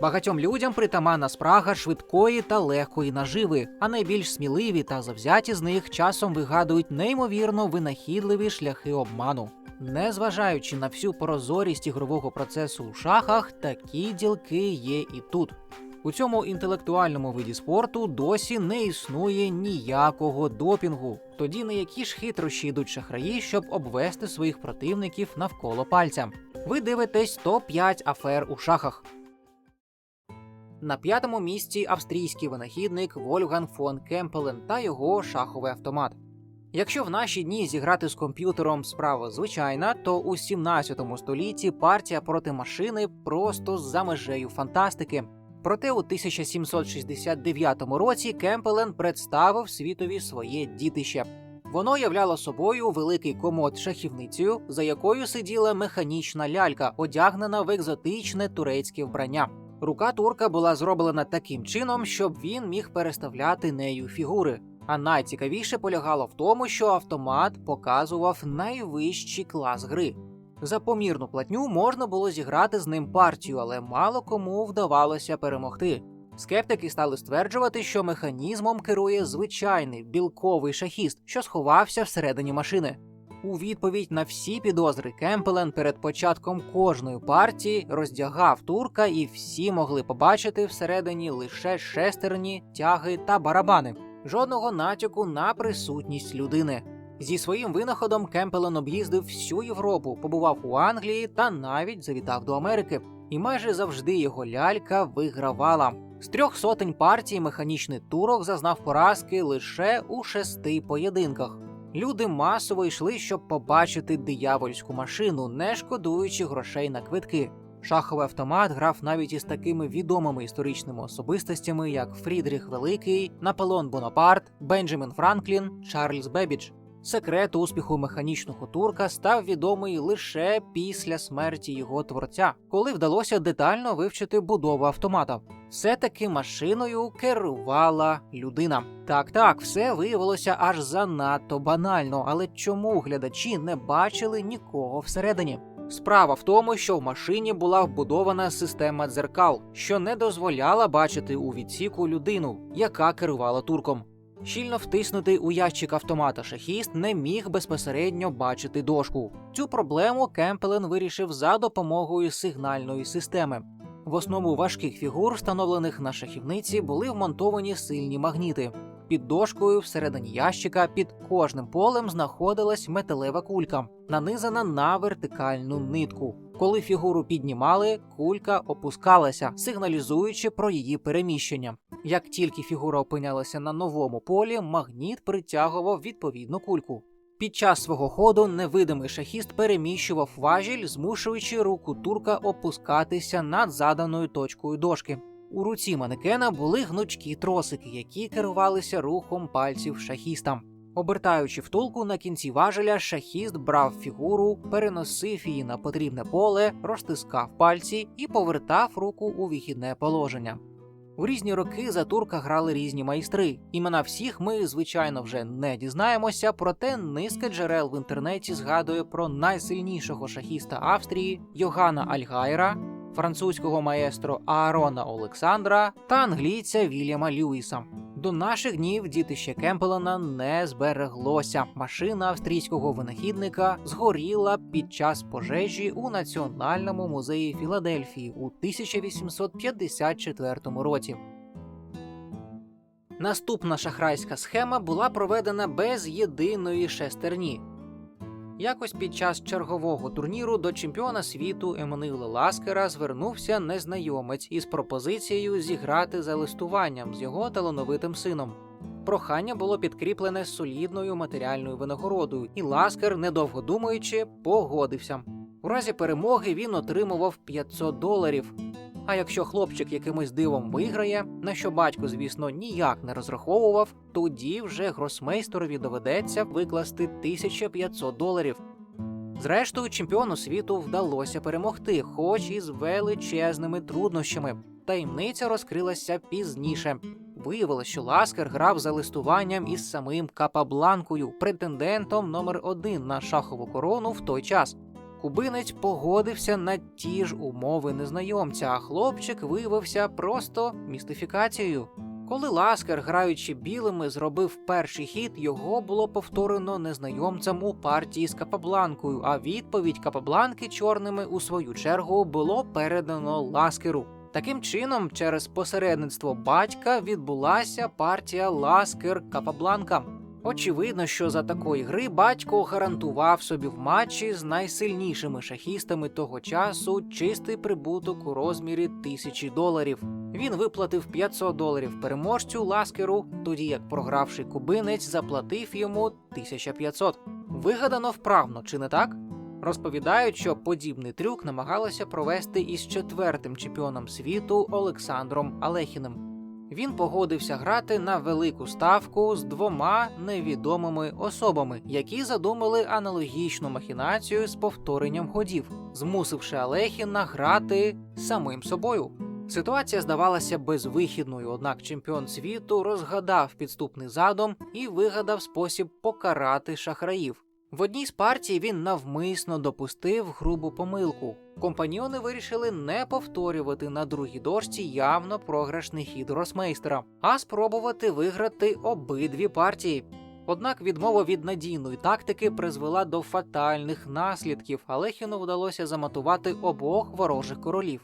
Багатьом людям притаманна спрага швидкої та легкої наживи, а найбільш сміливі та завзяті з них часом вигадують неймовірно винахідливі шляхи обману. Незважаючи на всю прозорість ігрового процесу у шахах, такі ділки є і тут. У цьому інтелектуальному виді спорту досі не існує ніякого допінгу. Тоді на які ж хитрощі йдуть шахраї, щоб обвести своїх противників навколо пальця. Ви дивитесь топ-5 афер у шахах. На п'ятому місці австрійський винахідник Вольфган фон Кемпелен та його шаховий автомат. Якщо в наші дні зіграти з комп'ютером справа звичайна, то у 17 столітті партія проти машини просто за межею фантастики. Проте у 1769 році Кемпелен представив світові своє дітище. Воно являло собою великий комод шахівницею, за якою сиділа механічна лялька, одягнена в екзотичне турецьке вбрання. Рука турка була зроблена таким чином, щоб він міг переставляти нею фігури. А найцікавіше полягало в тому, що автомат показував найвищий клас гри. За помірну платню можна було зіграти з ним партію, але мало кому вдавалося перемогти. Скептики стали стверджувати, що механізмом керує звичайний білковий шахіст, що сховався всередині машини. У відповідь на всі підозри Кемпелен перед початком кожної партії роздягав турка, і всі могли побачити всередині лише шестерні, тяги та барабани. Жодного натяку на присутність людини. Зі своїм винаходом Кемпелен об'їздив всю Європу, побував у Англії та навіть завітав до Америки. І майже завжди його лялька вигравала. З трьох сотень партій механічний турок зазнав поразки лише у шести поєдинках. Люди масово йшли, щоб побачити диявольську машину, не шкодуючи грошей на квитки. Шаховий автомат грав навіть із такими відомими історичними особистостями, як Фрідріх Великий, Наполеон Бонапарт, Бенджамін Франклін, Чарльз Бебідж. Секрет успіху механічного турка став відомий лише після смерті його творця, коли вдалося детально вивчити будову автомата. Все таки машиною керувала людина. Так, так, все виявилося аж занадто банально, але чому глядачі не бачили нікого всередині? Справа в тому, що в машині була вбудована система дзеркал, що не дозволяла бачити у відсіку людину, яка керувала турком. Щільно втиснутий у ящик автомата шахіст не міг безпосередньо бачити дошку. Цю проблему Кемпелен вирішив за допомогою сигнальної системи. В основу важких фігур, встановлених на шахівниці, були вмонтовані сильні магніти. Під дошкою всередині ящика під кожним полем знаходилась металева кулька, нанизана на вертикальну нитку. Коли фігуру піднімали, кулька опускалася, сигналізуючи про її переміщення. Як тільки фігура опинялася на новому полі, магніт притягував відповідну кульку. Під час свого ходу невидимий шахіст переміщував важіль, змушуючи руку турка опускатися над заданою точкою дошки. У руці манекена були гнучкі тросики, які керувалися рухом пальців шахіста. Обертаючи втулку на кінці важеля, шахіст брав фігуру, переносив її на потрібне поле, розтискав пальці і повертав руку у вихідне положення. У різні роки за турка грали різні майстри. Імена всіх ми, звичайно, вже не дізнаємося, проте низка джерел в інтернеті згадує про найсильнішого шахіста Австрії Йогана Альгайра, французького маестро Аарона Олександра та англійця Вільяма Льюіса. До наших днів дітище Кемпелена не збереглося. Машина австрійського винахідника згоріла під час пожежі у Національному музеї Філадельфії у 1854 році. Наступна шахрайська схема була проведена без єдиної шестерні. Якось під час чергового турніру до чемпіона світу Еммануїла Ласкера звернувся незнайомець із пропозицією зіграти за листуванням з його талановитим сином. Прохання було підкріплене солідною матеріальною винагородою, і Ласкер, недовго думаючи, погодився. У разі перемоги він отримував 500 доларів. А якщо хлопчик якимось дивом виграє, на що батько, звісно, ніяк не розраховував, тоді вже гросмейстерові доведеться викласти 1500 доларів. Зрештою, чемпіону світу вдалося перемогти, хоч і з величезними труднощами. Таємниця розкрилася пізніше. Виявилось, що Ласкер грав за листуванням із самим Капабланкою, претендентом номер один на шахову корону в той час. Кубинець погодився на ті ж умови незнайомця, а хлопчик виявився просто містифікацією. Коли Ласкер, граючи білими, зробив перший хід, його було повторено незнайомцем у партії з Капабланкою, а відповідь Капабланки чорними у свою чергу було передано Ласкеру. Таким чином, через посередництво батька відбулася партія Ласкер Капабланка. Очевидно, що за такої гри батько гарантував собі в матчі з найсильнішими шахістами того часу чистий прибуток у розмірі тисячі доларів. Він виплатив 500 доларів переможцю Ласкеру, тоді як програвший кубинець заплатив йому 1500. Вигадано вправно, чи не так? Розповідають, що подібний трюк намагалися провести із четвертим чемпіоном світу Олександром Алехіним. Він погодився грати на велику ставку з двома невідомими особами, які задумали аналогічну махінацію з повторенням ходів, змусивши Алехіна грати самим собою. Ситуація здавалася безвихідною, однак чемпіон світу розгадав підступний задум і вигадав спосіб покарати шахраїв. В одній з партій він навмисно допустив грубу помилку. Компаньйони вирішили не повторювати на другій дошці явно програшний хід росмейстера, а спробувати виграти обидві партії. Однак відмова від надійної тактики призвела до фатальних наслідків, але Хіну вдалося заматувати обох ворожих королів.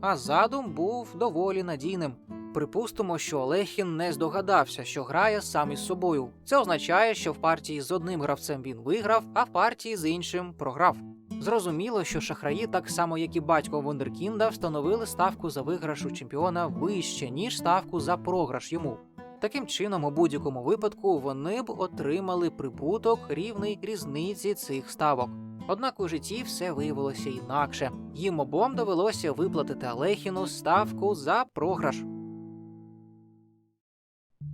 А задум був доволі надійним. Припустимо, що Олехін не здогадався, що грає сам із собою. Це означає, що в партії з одним гравцем він виграв, а в партії з іншим програв. Зрозуміло, що шахраї, так само як і батько Вундеркінда, встановили ставку за виграш у чемпіона вище, ніж ставку за програш йому. Таким чином, у будь-якому випадку вони б отримали прибуток рівний різниці цих ставок. Однак у житті все виявилося інакше. Їм обом довелося виплатити Алехіну ставку за програш.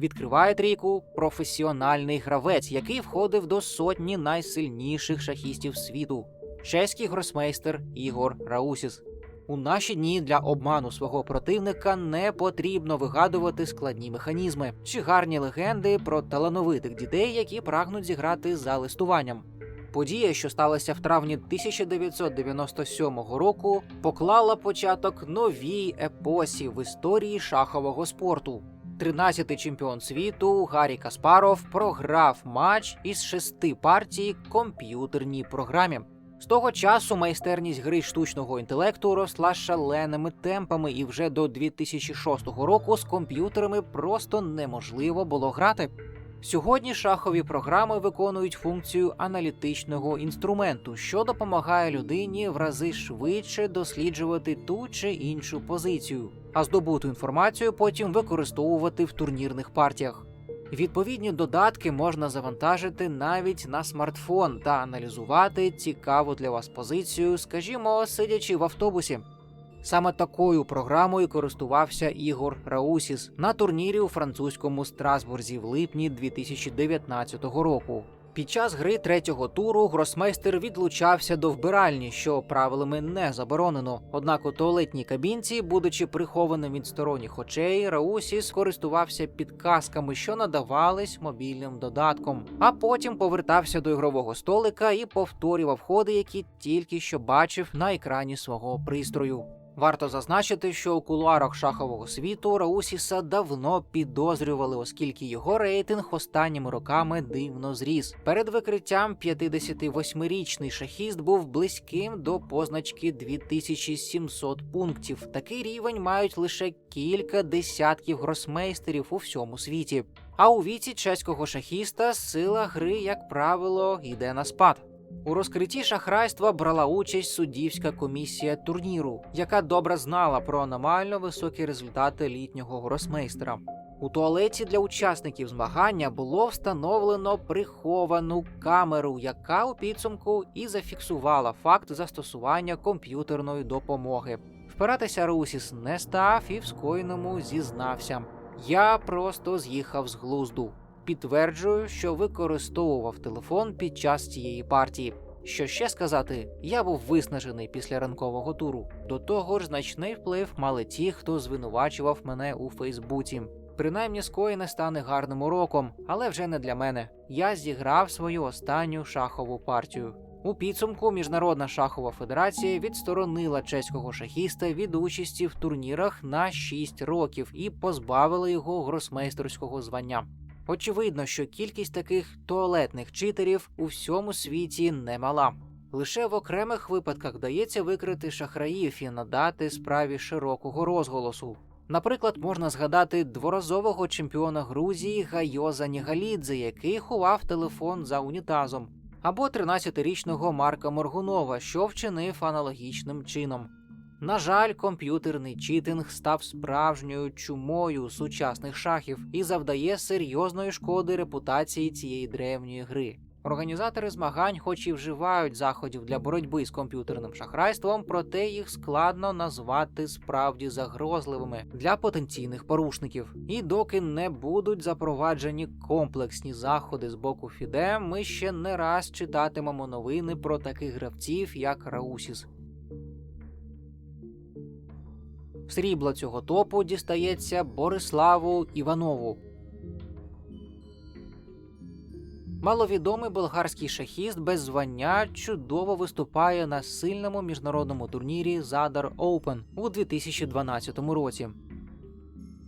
Відкриває трійку професіональний гравець, який входив до сотні найсильніших шахістів світу. Чеський гросмейстер Ігор Раусіс. У наші дні для обману свого противника не потрібно вигадувати складні механізми чи гарні легенди про талановитих дітей, які прагнуть зіграти за листуванням. Подія, що сталася в травні 1997 року, поклала початок новій епосі в історії шахового спорту. 13-й чемпіон світу Гаррі Каспаров програв матч із шести партій комп'ютерній програмі. З того часу майстерність гри штучного інтелекту росла шаленими темпами, і вже до 2006 року з комп'ютерами просто неможливо було грати. Сьогодні шахові програми виконують функцію аналітичного інструменту, що допомагає людині в рази швидше досліджувати ту чи іншу позицію, а здобуту інформацію потім використовувати в турнірних партіях. Відповідні додатки можна завантажити навіть на смартфон та аналізувати цікаву для вас позицію, скажімо, сидячи в автобусі. Саме такою програмою користувався Ігор Раусіс на турнірі у французькому Страсбурзі в липні 2019 року. Під час гри третього туру гросмейстер відлучався до вбиральні, що правилами не заборонено. Однак у туалетній кабінці, будучи прихованим від сторонніх очей, Раусіс користувався підказками, що надавались мобільним додатком. А потім повертався до ігрового столика і повторював ходи, які тільки що бачив на екрані свого пристрою. Варто зазначити, що у кулуарах шахового світу Раусіса давно підозрювали, оскільки його рейтинг останніми роками дивно зріс. Перед викриттям 58-річний шахіст був близьким до позначки 2700 пунктів. Такий рівень мають лише кілька десятків гросмейстерів у всьому світі. А у віці чеського шахіста сила гри, як правило, йде на спад. У розкритті шахрайства брала участь суддівська комісія турніру, яка добре знала про аномально високі результати літнього гросмейстера. У туалеті для учасників змагання було встановлено приховану камеру, яка у підсумку і зафіксувала факт застосування комп'ютерної допомоги. Впиратися Русіс не став і в скоєному зізнався. Я просто з'їхав з глузду. Підтверджую, що використовував телефон під час цієї партії. Що ще сказати, я був виснажений після ранкового туру. До того ж, значний вплив мали ті, хто звинувачував мене у Фейсбуці. Принаймні, скоєне стане гарним уроком, але вже не для мене. Я зіграв свою останню шахову партію. У підсумку Міжнародна шахова федерація відсторонила чеського шахіста від участі в турнірах на 6 років і позбавила його гросмейстерського звання. Очевидно, що кількість таких туалетних читерів у всьому світі немала. Лише в окремих випадках вдається викрити шахраїв і надати справі широкого розголосу. Наприклад, можна згадати дворазового чемпіона Грузії Гайоза Нігалідзе, який ховав телефон за унітазом, або 13-річного Марка Моргунова, що вчинив аналогічним чином. На жаль, комп'ютерний читинг став справжньою чумою сучасних шахів і завдає серйозної шкоди репутації цієї древньої гри. Організатори змагань, хоч і вживають заходів для боротьби з комп'ютерним шахрайством, проте їх складно назвати справді загрозливими для потенційних порушників. І доки не будуть запроваджені комплексні заходи з боку ФІДЕ, ми ще не раз читатимемо новини про таких гравців, як Раусіс. Срібло цього топу дістається Бориславу Іванову. Маловідомий болгарський шахіст без звання чудово виступає на сильному міжнародному турнірі Задар Open у 2012 році.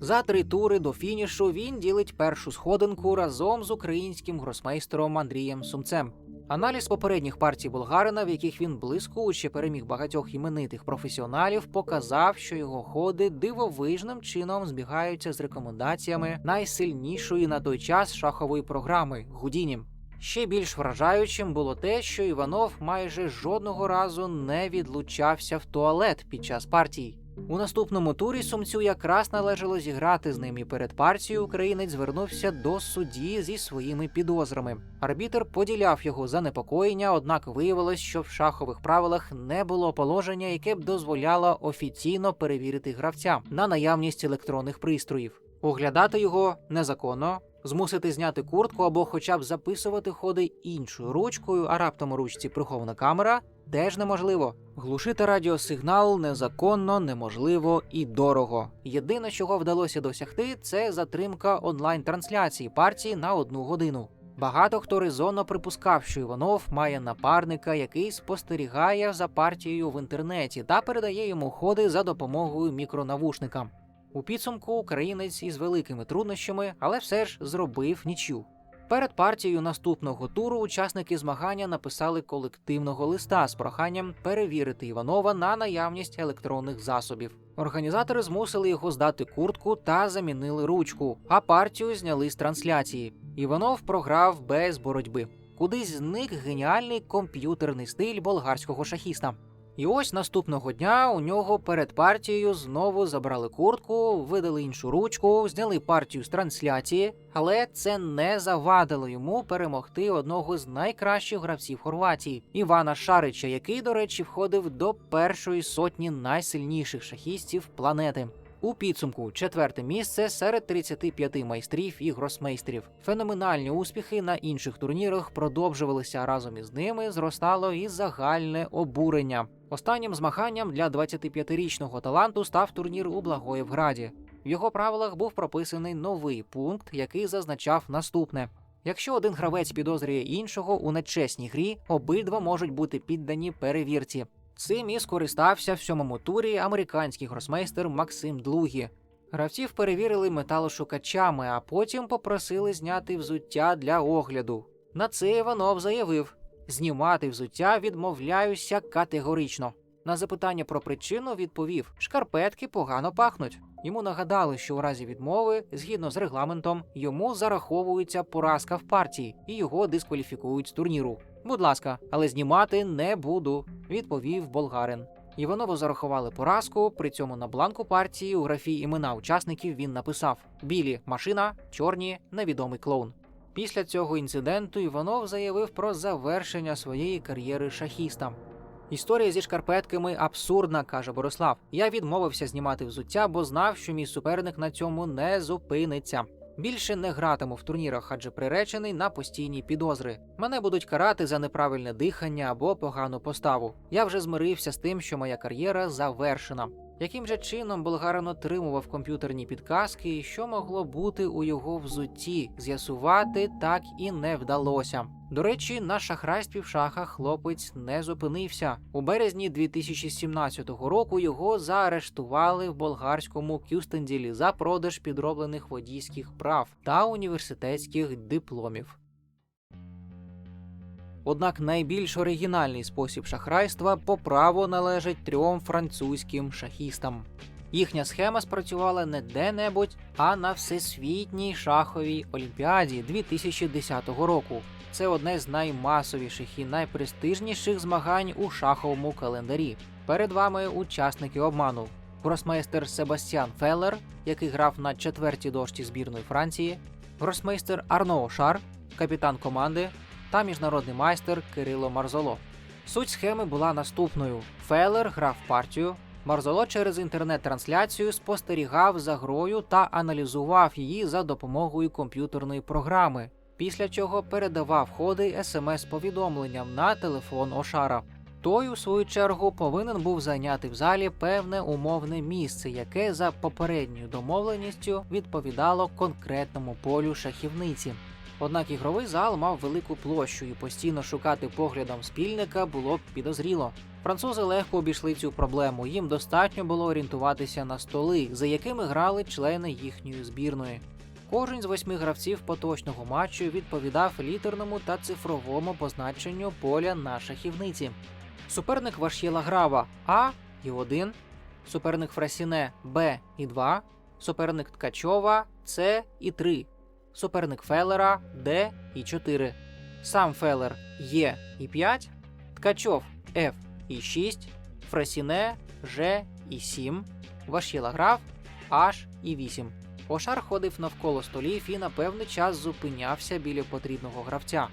За три тури до фінішу він ділить першу сходинку разом з українським гросмейстером Андрієм Сумцем. Аналіз попередніх партій болгарина, в яких він блискуче переміг багатьох іменитих професіоналів, показав, що його ходи дивовижним чином збігаються з рекомендаціями найсильнішої на той час шахової програми Гудіні. Ще більш вражаючим було те, що Іванов майже жодного разу не відлучався в туалет під час партій. У наступному турі сумцю якраз належало зіграти з ним і перед партією українець звернувся до судді зі своїми підозрами. Арбітер поділяв його занепокоєння, однак виявилось, що в шахових правилах не було положення, яке б дозволяло офіційно перевірити гравця на наявність електронних пристроїв. Оглядати його незаконно, змусити зняти куртку або хоча б записувати ходи іншою ручкою, а раптом у ручці прихована камера теж неможливо. Глушити радіосигнал незаконно, неможливо і дорого. Єдине, чого вдалося досягти, це затримка онлайн-трансляції партії на одну годину. Багато хто резонно припускав, що Іванов має напарника, який спостерігає за партією в інтернеті та передає йому ходи за допомогою мікронавушника. У підсумку українець із великими труднощами, але все ж зробив нічю. Перед партією наступного туру учасники змагання написали колективного листа з проханням перевірити Іванова на наявність електронних засобів. Організатори змусили його здати куртку та замінили ручку, а партію зняли з трансляції. Іванов програв без боротьби. Кудись зник геніальний комп'ютерний стиль болгарського шахіста. І ось наступного дня у нього перед партією знову забрали куртку, видали іншу ручку, зняли партію з трансляції, але це не завадило йому перемогти одного з найкращих гравців Хорватії Івана Шарича, який, до речі, входив до першої сотні найсильніших шахістів планети. У підсумку четверте місце серед 35 майстрів і гросмейстерів. Феноменальні успіхи на інших турнірах продовжувалися разом із ними. Зростало і загальне обурення. Останнім змаганням для 25-річного таланту став турнір у Благоєвграді. В його правилах був прописаний новий пункт, який зазначав наступне: якщо один гравець підозрює іншого у нечесній грі, обидва можуть бути піддані перевірці. Цим і скористався в сьомому турі американський гросмейстер Максим Длугі. Гравців перевірили металошукачами, а потім попросили зняти взуття для огляду. На це Іванов заявив: знімати взуття відмовляюся категорично. На запитання про причину відповів: шкарпетки погано пахнуть. Йому нагадали, що у разі відмови, згідно з регламентом, йому зараховується поразка в партії і його дискваліфікують з турніру. Будь ласка, але знімати не буду, відповів болгарин. Іванову зарахували поразку. При цьому на бланку партії у графі імена учасників він написав: білі машина, чорні невідомий клоун. Після цього інциденту Іванов заявив про завершення своєї кар'єри шахіста. Історія зі шкарпетками абсурдна, каже Борислав. Я відмовився знімати взуття, бо знав, що мій суперник на цьому не зупиниться. Більше не гратиму в турнірах, адже приречений на постійні підозри. Мене будуть карати за неправильне дихання або погану поставу. Я вже змирився з тим, що моя кар'єра завершена. Яким же чином болгарин отримував комп'ютерні підказки і що могло бути у його взутті, з'ясувати так і не вдалося. До речі, на шахрайстві в шахах хлопець не зупинився. У березні 2017 року його заарештували в болгарському Кюстенділі за продаж підроблених водійських прав та університетських дипломів. Однак найбільш оригінальний спосіб шахрайства по праву належить трьом французьким шахістам. Їхня схема спрацювала не де-небудь, а на всесвітній шаховій олімпіаді 2010 року. Це одне з наймасовіших і найпрестижніших змагань у шаховому календарі. Перед вами учасники обману: гросмейстер Себастьян Феллер, який грав на четвертій дошці збірної Франції, гросмейстер Арно Шар, капітан команди, та міжнародний майстер Кирило Марзоло. Суть схеми була наступною: Феллер грав партію. Марзоло через інтернет-трансляцію спостерігав за грою та аналізував її за допомогою комп'ютерної програми, після чого передавав ходи смс-повідомленням на телефон Ошара. Той, у свою чергу, повинен був зайняти в залі певне умовне місце, яке за попередньою домовленістю відповідало конкретному полю шахівниці. Однак ігровий зал мав велику площу і постійно шукати поглядом спільника було б підозріло. Французи легко обійшли цю проблему. Їм достатньо було орієнтуватися на столи, за якими грали члени їхньої збірної. Кожен з восьми гравців поточного матчу відповідав літерному та цифровому позначенню поля на шахівниці. Суперник Вашєла Грава А і 1, суперник Фрасіне Б і 2, суперник Ткачова С і 3, суперник Феллера Д і 4, сам Феллер Є і 5, Ткачов Ф і 6, Фрасіне Ж і 7, Вашєла грав H і 8. Ошар ходив навколо столів і на певний час зупинявся біля потрібного гравця.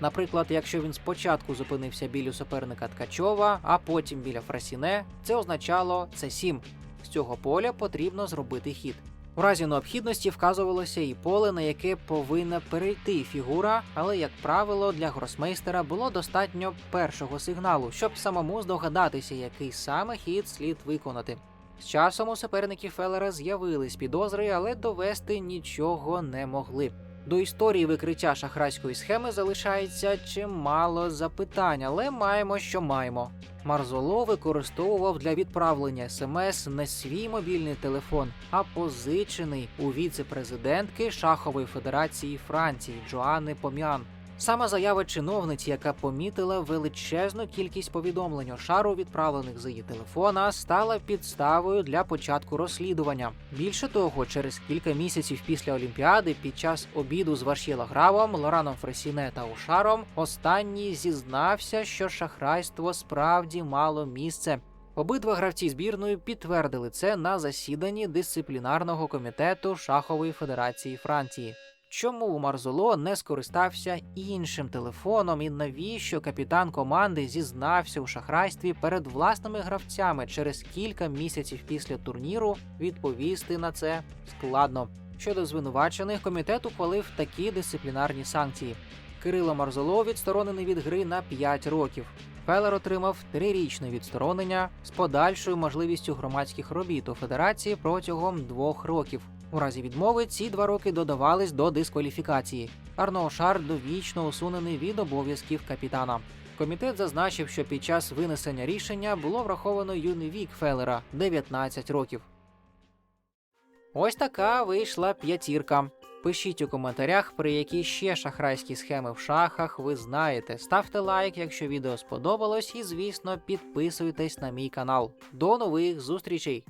Наприклад, якщо він спочатку зупинився біля суперника Ткачова, а потім біля Фрасіне, це означало це 7. З цього поля потрібно зробити хід. У разі необхідності вказувалося і поле, на яке повинна перейти фігура, але, як правило, для гросмейстера було достатньо першого сигналу, щоб самому здогадатися, який саме хід слід виконати. З часом у суперників Феллера з'явились підозри, але довести нічого не могли. До історії викриття шахрайської схеми залишається чимало запитань, але маємо, що маємо. Марзоло використовував для відправлення смс не свій мобільний телефон, а позичений у віце-президентки Шахової Федерації Франції Джоанни Пом'ян. Саме заява чиновниці, яка помітила величезну кількість повідомлень Ошару, відправлених з її телефона, стала підставою для початку розслідування. Більше того, через кілька місяців після Олімпіади, під час обіду з Вашєлагравом, Лораном Фресіне та Ошаром, останній зізнався, що шахрайство справді мало місце. Обидва гравці збірної підтвердили це на засіданні дисциплінарного комітету Шахової Федерації Франції. Чому Марзоло не скористався іншим телефоном і навіщо капітан команди зізнався у шахрайстві перед власними гравцями через кілька місяців після турніру? Відповісти на це складно. Щодо звинувачених, комітет ухвалив такі дисциплінарні санкції. Кирило Марзоло відсторонений від гри на 5 років. Фелер отримав трирічне відсторонення з подальшою можливістю громадських робіт у федерації протягом двох років. У разі відмови ці два роки додавались до дискваліфікації. Арно Шар довічно усунений від обов'язків капітана. Комітет зазначив, що під час винесення рішення було враховано юний вік Феллера 19 років. Ось така вийшла п'ятірка. Пишіть у коментарях, при які ще шахрайські схеми в шахах ви знаєте. Ставте лайк, якщо відео сподобалось, і звісно підписуйтесь на мій канал. До нових зустрічей!